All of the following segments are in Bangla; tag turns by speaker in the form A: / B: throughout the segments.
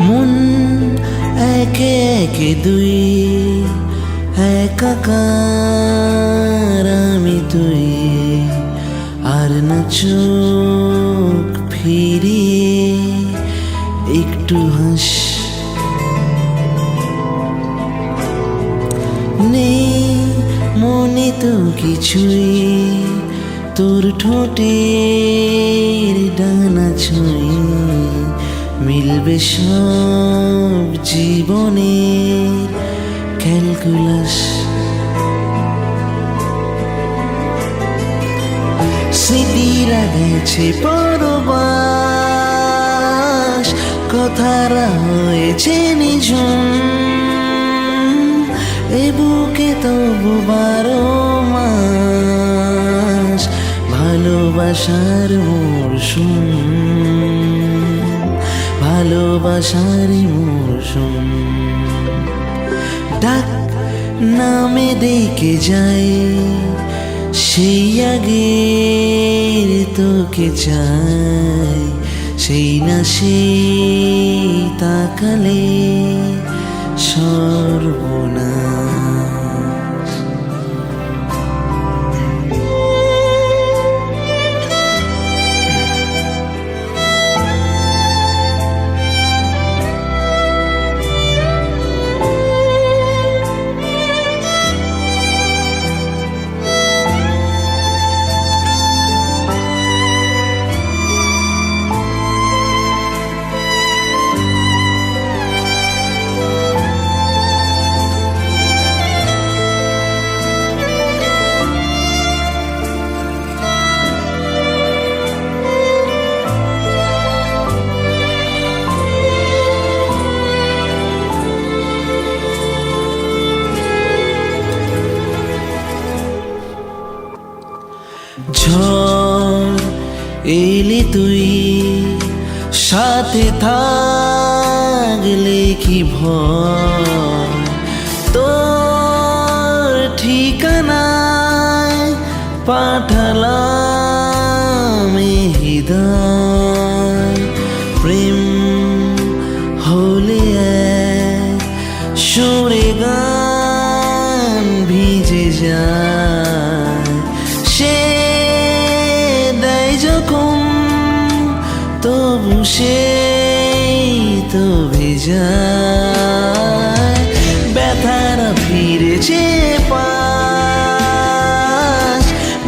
A: মন একে একে দুই একাকার আমি তুই। আর না চোখ ফিরিয়ে একটু হাস। নেই মনে তো কিছুই, তোর ঠোঁটের ডানা ছুঁই। মিলবে সব জীবনের ক্যালকুলাস। স্মৃতিরা গেছে পরবাস, কথারা হয়েছে নিঝুম। এ বুকে তবু বারো মাস, ভালোবাসার মরশুম ভালোবাসারই মৌসুম। ডাক নামে ডেকে যাই সেই আগে তোকে চাই। সেই না সেই তাকালে সর্বনাশ। ঝড় এলি তুই, সাথে থাকলে কি ভয়? তোর ঠিকানায় পাঠালাম হৃদয়। প্রেম হলে সুরে গান ভিজে যায়। তবু সে তো ভেজায় ব্যথারা ফিরেছে পাশ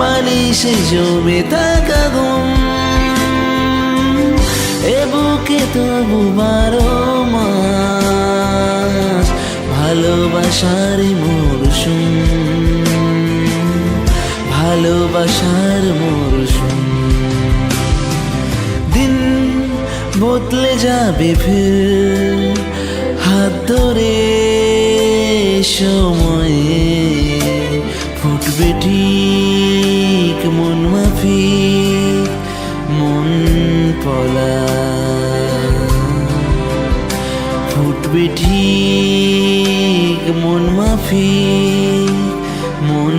A: মালিশে জমে থাকা ঘুম। এ বুকে তবু বারো মাস, ভালোবাসার মরশুম ভালোবাসার মরশুম। বদলে যাবে ফের। হাত ধরে সময়ে ফুটবে ঠিক মন মাফিক, মন পলা। ফুটবে ঠিক মন মাফিক, মন